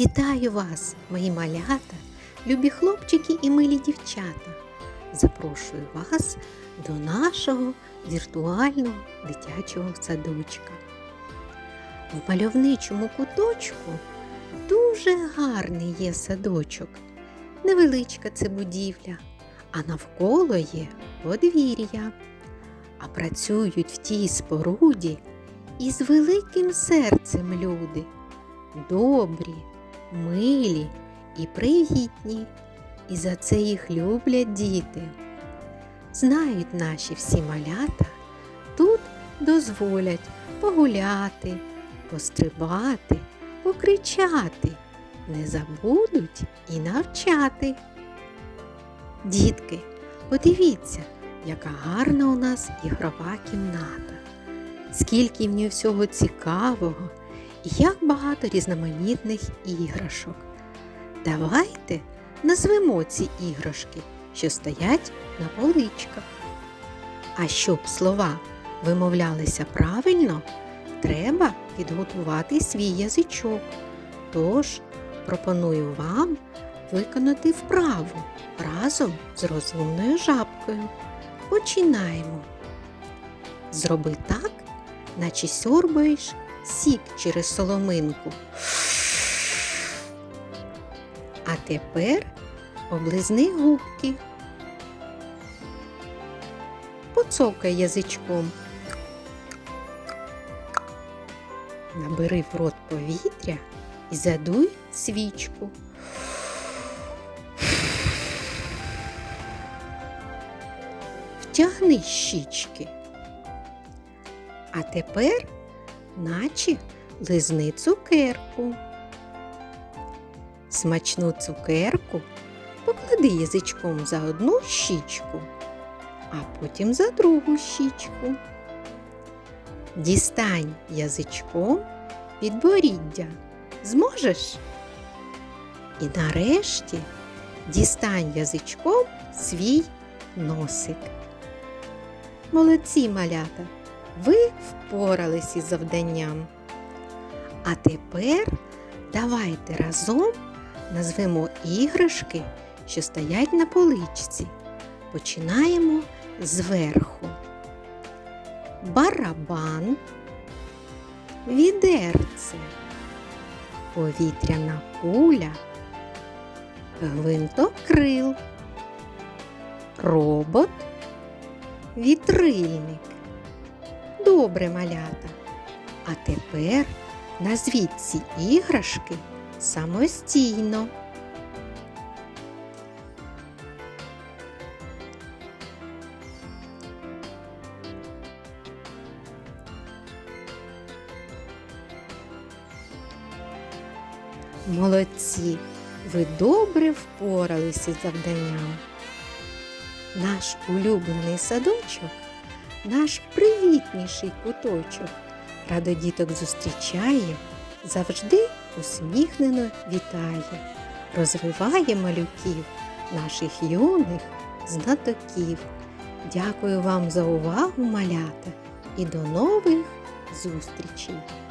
Вітаю вас, мої малята, любі хлопчики і милі дівчата. Запрошую вас до нашого віртуального дитячого садочка. В мальовничому куточку дуже гарний є садочок. Невеличка це будівля, а навколо є подвір'я. А працюють в тій споруді із великим серцем люди. Добрі, милі і привітні, і за це їх люблять діти. Знають наші всі малята, тут дозволять погуляти, пострибати, покричати, не забудуть і навчати. Дітки, подивіться, яка гарна у нас ігрова кімната, скільки в ній всього цікавого як багато різноманітних іграшок. Давайте назвемо ці іграшки, що стоять на поличках. А щоб слова вимовлялися правильно, треба підготувати свій язичок. Тож пропоную вам виконати вправу разом з розумною жабкою. Починаємо. Зроби так, наче сьорбаєш сік через соломинку. А тепер облизни губки. Поцокай язичком. Набери в рот повітря і задуй свічку. Втягни щічки. А тепер, наче лизни цукерку. Смачну цукерку поклади язичком за одну щічку, а потім за другу щічку. Дістань язичком підборіддя. Зможеш? І нарешті дістань язичком свій носик. Молодці малята! Ви впорались із завданням. А тепер давайте разом назвемо іграшки, що стоять на поличці. Починаємо зверху. Барабан, відерце, повітряна куля, гвинтокрил, робот, вітрильник. Добре, малята. А тепер назвіть ці іграшки самостійно. Молодці, ви добре впоралися з завданням. Наш улюблений садочок наш привітніший куточок. Радо діток зустрічає, завжди усміхнено вітає, розвиває малюків, наших юних знатоків. Дякую вам за увагу, малята, і до нових зустрічей!